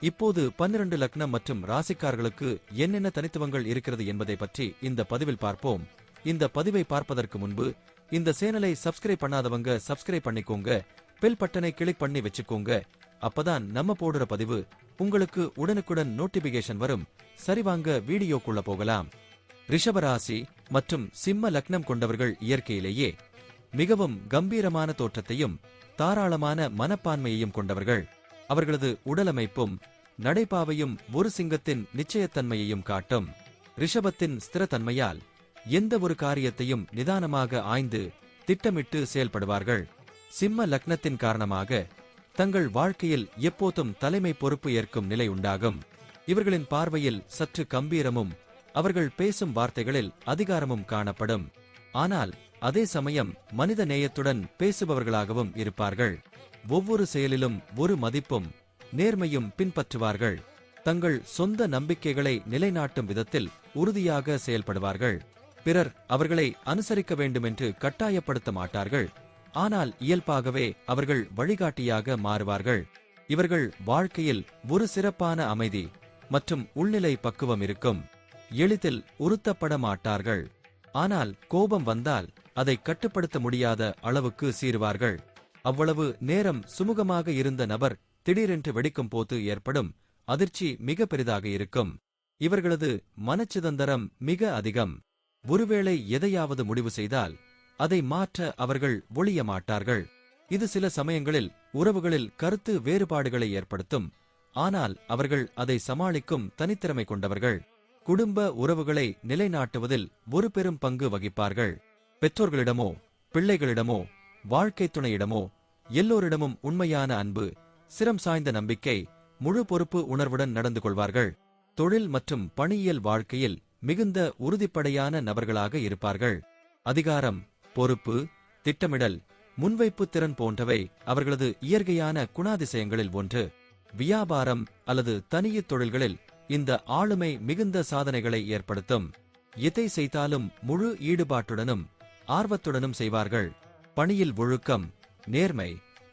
இப்போது பன்னிரண்டு லக்னம் மற்றும் ராசிக்காரர்களுக்கு என்னென்ன தனித்துவங்கள் இருக்கிறது என்பதை பற்றி இந்த பதிவில் பார்ப்போம். இந்த பதிவை பார்ப்பதற்கு முன்பு இந்த சேனலை சப்ஸ்கிரைப் பண்ணாதவங்க சப்ஸ்கிரைப் பண்ணிக்கோங்க பெல் பட்டனை கிளிக் பண்ணி வச்சுக்கோங்க. அப்பதான் நம்ம போடுற பதிவு உங்களுக்கு உடனுக்குடன் நோட்டிபிகேஷன் வரும். சரிவாங்க வீடியோக்குள்ள போகலாம். ரிஷபராசி மற்றும் சிம்ம லக்னம் கொண்டவர்கள் இயற்கையிலேயே மிகவும் கம்பீரமான தோற்றத்தையும் தாராளமான மனப்பான்மையையும் கொண்டவர்கள். அவர்களது உடலமைப்பும் நடைபாவையும் ஒரு சிங்கத்தின் நிச்சயத்தன்மையையும் காட்டும். ரிஷபத்தின் ஸ்திரத்தன்மையால் எந்த ஒரு காரியத்தையும் நிதானமாக ஆய்ந்து திட்டமிட்டு செயல்படுவார்கள். சிம்ம லக்னத்தின் காரணமாக தங்கள் வாழ்க்கையில் எப்போதும் தலைமை பொறுப்பு ஏற்கும் நிலை உண்டாகும். இவர்களின் பார்வையில் சற்று கம்பீரமும் அவர்கள் பேசும் வார்த்தைகளில் அதிகாரமும் காணப்படும். ஆனால் அதே சமயம் மனித நேயத்துடன் பேசுபவர்களாகவும் இருப்பார்கள். ஒவ்வொரு செயலிலும் ஒரு மதிப்பும் நேர்மையும் பின்பற்றுவார்கள். தங்கள் சொந்த நம்பிக்கைகளை நிலைநாட்டும் விதத்தில் உறுதியாக செயல்படுவார்கள். பிறர் அவர்களை அனுசரிக்க வேண்டுமென்று கட்டாயப்படுத்த மாட்டார்கள். ஆனால் இயல்பாகவே அவர்கள் வழிகாட்டியாக மாறுவார்கள். இவர்கள் வாழ்க்கையில் ஒரு சிறப்பான அமைதி மற்றும் உள்நிலை பக்குவம் இருக்கும். எளிதில் உறுத்தப்பட மாட்டார்கள். ஆனால் கோபம் வந்தால் அதை கட்டுப்படுத்த முடியாத அளவுக்கு சீருவார்கள் அவ்வளவு நேரம் சுமூகமாக இருந்த நபர் திடீரென்று வெடிக்கும் போது ஏற்படும் அதிர்ச்சி மிக பெரிதாக இருக்கும். இவர்களது மனச்சிதந்தரம் மிக அதிகம். ஒருவேளை எதையாவது முடிவு செய்தால் அதை மாற்ற அவர்கள் ஒழிய மாட்டார்கள். இது சில சமயங்களில் உறவுகளில் கருத்து வேறுபாடுகளை ஏற்படுத்தும். ஆனால் அவர்கள் அதை சமாளிக்கும் தனித்திறமை கொண்டவர்கள். குடும்ப உறவுகளை நிலைநாட்டுவதில் ஒரு பெரும் பங்கு வகிப்பார்கள். பெற்றோர்களிடமோ பிள்ளைகளிடமோ வாழ்க்கை துணையிடமோ எல்லோரிடமும் உண்மையான அன்பு சிரம் சாய்ந்த நம்பிக்கை முழு பொறுப்பு உணர்வுடன் நடந்து கொள்வார்கள். தொழில் மற்றும் பணியியல் வாழ்க்கையில் மிகுந்த உறுதிப்படையான நபர்களாக இருப்பார்கள். அதிகாரம் பொறுப்பு திட்டமிடல் முன்வைப்பு திறன் போன்றவை அவர்களது இயற்கையான குணாதிசயங்களில் ஒன்று. வியாபாரம் அல்லது தனியத் தொழில்களில் இந்த ஆளுமை மிகுந்த சாதனைகளை ஏற்படுத்தும். எதை செய்தாலும் முழு ஈடுபாட்டுடனும் ஆர்வத்துடனும் செய்வார்கள். பணியில் ஒழுக்கம் நேர்மை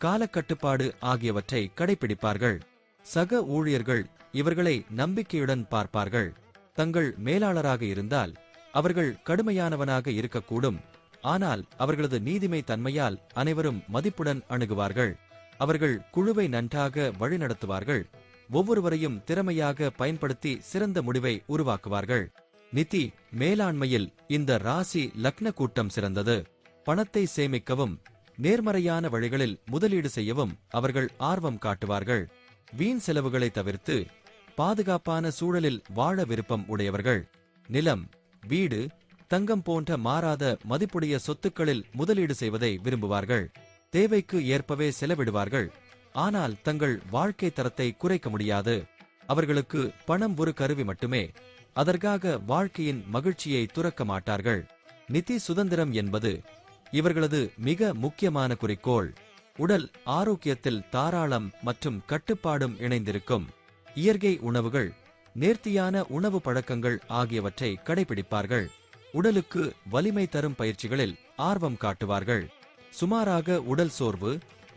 காலக்கட்டுப்பாடு ஆகியவற்றை கடைபிடிப்பார்கள் சக ஊழியர்கள் இவர்களை நம்பிக்கையுடன் பார்ப்பார்கள். தங்கள் மேலாளராக இருந்தால் அவர்கள் கடுமையானவனாக இருக்கக்கூடும். ஆனால் அவர்களது நீதிமை தன்மையால் அனைவரும் மதிப்புடன் அணுகுவார்கள். அவர்கள் குழுவை நன்றாக வழிநடத்துவார்கள். ஒவ்வொருவரையும் திறமையாக பயன்படுத்தி சிறந்த முடிவை உருவாக்குவார்கள். நிதி மேலாண்மையில் இந்த ராசி லக்ன கூட்டம் சிறந்தது. பணத்தை சேமிக்கவும் நேர்மறையான வழிகளில் முதலீடு செய்யவும் அவர்கள் ஆர்வம் காட்டுவார்கள். வீண் செலவுகளை தவிர்த்து பாதுகாப்பான சூழலில் வாழ விருப்பம் உடையவர்கள். நிலம் வீடு தங்கம் போன்ற மாறாத மதிப்புடைய சொத்துக்களில் முதலீடு செய்வதை விரும்புவார்கள். தேவைக்கு ஏற்பவே செலவிடுவார்கள். ஆனால் தங்கள் வாழ்க்கை தரத்தை குறைக்க முடியாது. அவர்களுக்கு பணம் ஒரு கருவி மட்டுமே. அதற்காக வாழ்க்கையின் மகிழ்ச்சியை துறக்க மாட்டார்கள். நிதி சுதந்திரம் என்பது இவர்களது மிக முக்கியமான குறிக்கோள் உடல் ஆரோக்கியத்தில் தாராளம் மற்றும் கட்டுப்பாடும் இணைந்திருக்கும் இயற்கை உணவுகள் நேர்த்தியான உணவு பழக்கங்கள் ஆகியவற்றை கடைபிடிப்பார்கள். உடலுக்கு வலிமை தரும் பயிற்சிகளில் ஆர்வம் காட்டுவார்கள். சுமாராக உடல் சோர்வு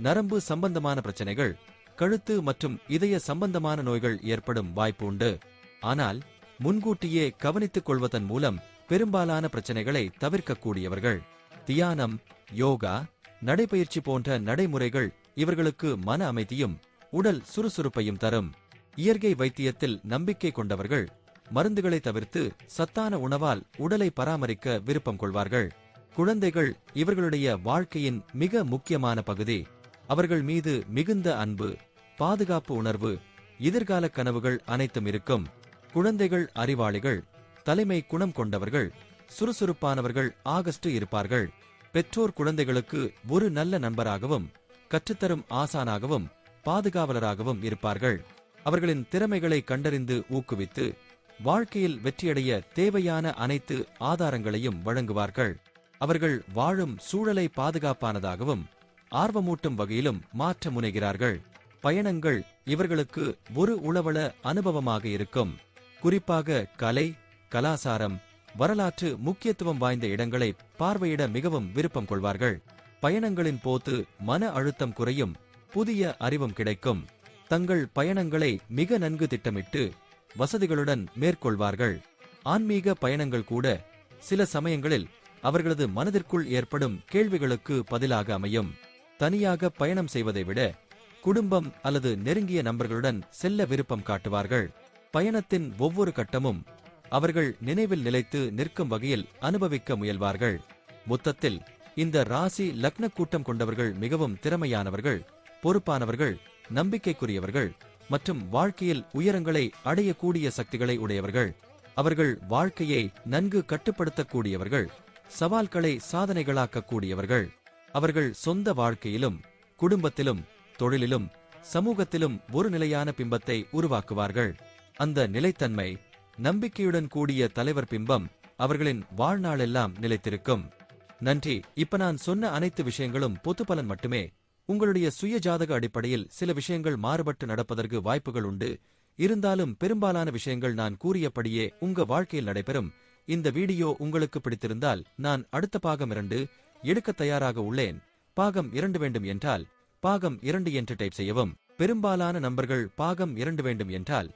நரம்பு சம்பந்தமான பிரச்சனைகள் கழுத்து மற்றும் இதய சம்பந்தமான நோய்கள் ஏற்படும் வாய்ப்பு உண்டு. ஆனால் முன்கூட்டியே கவனித்துக் கொள்வதன் மூலம் பெரும்பாலான பிரச்சனைகளை தவிர்க்கக்கூடியவர்கள். தியானம் யோகா நடைபயிற்சி போன்ற நடைமுறைகள் இவர்களுக்கு மன அமைதியும் உடல் சுறுசுறுப்பையும் தரும். இயற்கை வைத்தியத்தில் நம்பிக்கை கொண்டவர்கள் மருந்துகளை தவிர்த்து சத்தான உணவால் உடலை பராமரிக்க விருப்பம் கொள்வார்கள். குழந்தைகள் இவர்களுடைய வாழ்க்கையின் மிக முக்கியமான பகுதி. அவர்கள் மீது மிகுந்த அன்பு பாதுகாப்பு உணர்வு எதிர்கால கனவுகள் அனைத்தும் இருக்கும். குழந்தைகள் அறிவாளிகள் தலைமை குணம் கொண்டவர்கள் சுறுசுறுப்பானவர்கள் ஆகஸ்ட் இருப்பார்கள். பெற்றோர் குழந்தைகளுக்கு ஒரு நல்ல நண்பராகவும் கற்றுத்தரும் ஆசானாகவும் பாதுகாவலராகவும் இருப்பார்கள். அவர்களின் திறமைகளை கண்டறிந்து ஊக்குவித்து வாழ்க்கையில் வெற்றியடைய தேவையான அனைத்து ஆதாரங்களையும் வழங்குவார்கள். அவர்கள் வாழும் சூழலை பாதுகாப்பானதாகவும் ஆர்வமூட்டும் வகையிலும் மாற்ற முனைகிறார்கள். பயணங்கள் இவர்களுக்கு ஒரு உளவள அனுபவமாக இருக்கும். குறிப்பாக கலை கலாசாரம் வரலாற்று முக்கியத்துவம் வாய்ந்த இடங்களை பார்வையிட மிகவும் விருப்பம் கொள்வார்கள். பயணங்களின் போது மன அழுத்தம் குறையும் புதிய அறிவும் கிடைக்கும். தங்கள் பயணங்களை மிக நன்கு திட்டமிட்டு வசதிகளுடன் மேற்கொள்வார்கள். ஆன்மீக பயணங்கள் கூட சில சமயங்களில் அவர்களது மனதிற்குள் ஏற்படும் கேள்விகளுக்கு பதிலாக அமையும். தனியாக பயணம் செய்வதை விட குடும்பம் அல்லது நெருங்கிய நண்பர்களுடன் செல்ல விருப்பம் காட்டுவார்கள். பயணத்தின் ஒவ்வொரு கட்டமும் அவர்கள் நினைவில் நிலைத்து நிற்கும் வகையில் அனுபவிக்க முயல்வார்கள். மொத்தத்தில் இந்த ராசி லக்ன கூட்டம் கொண்டவர்கள் மிகவும் திறமையானவர்கள் பொறுப்பானவர்கள் நம்பிக்கைக்குரியவர்கள் மற்றும் வாழ்க்கையில் உயரங்களை அடையக்கூடிய சக்திகளை உடையவர்கள். அவர்கள் வாழ்க்கையை நன்கு கட்டுப்படுத்தக்கூடியவர்கள் சவால்களை சாதனைகளாக்கக்கூடியவர்கள். அவர்கள் சொந்த வாழ்க்கையிலும் குடும்பத்திலும் தொழிலிலும் சமூகத்திலும் ஒரு நிலையான பிம்பத்தை உருவாக்குவார்கள். அந்த நிலைத்தன்மை நம்பிக்கையுடன் கூடிய தலைவர் பிம்பம் அவர்களின் வாழ்நாளெல்லாம் நிலைத்திருக்கும். நன்றி. இப்ப நான் சொன்ன அனைத்து விஷயங்களும் பொது பலன் மட்டுமே. உங்களுடைய சுய ஜாதக அடிப்படையில் சில விஷயங்கள் மாறுபட்டு நடப்பதற்கு வாய்ப்புகள் உண்டு. இருந்தாலும் பெரும்பாலான விஷயங்கள் நான் கூறியபடியே உங்க வாழ்க்கையில் நடைபெறும். இந்த வீடியோ உங்களுக்கு பிடித்திருந்தால் நான் அடுத்த பாகம் இரண்டு எடுக்க தயாராக உள்ளேன். பாகம் இரண்டு வேண்டும் என்றால் பாகம் இரண்டு என்று டைப் செய்யவும். பெரும்பாலான நம்பர்கள் பாகம் இரண்டு வேண்டும் என்றால்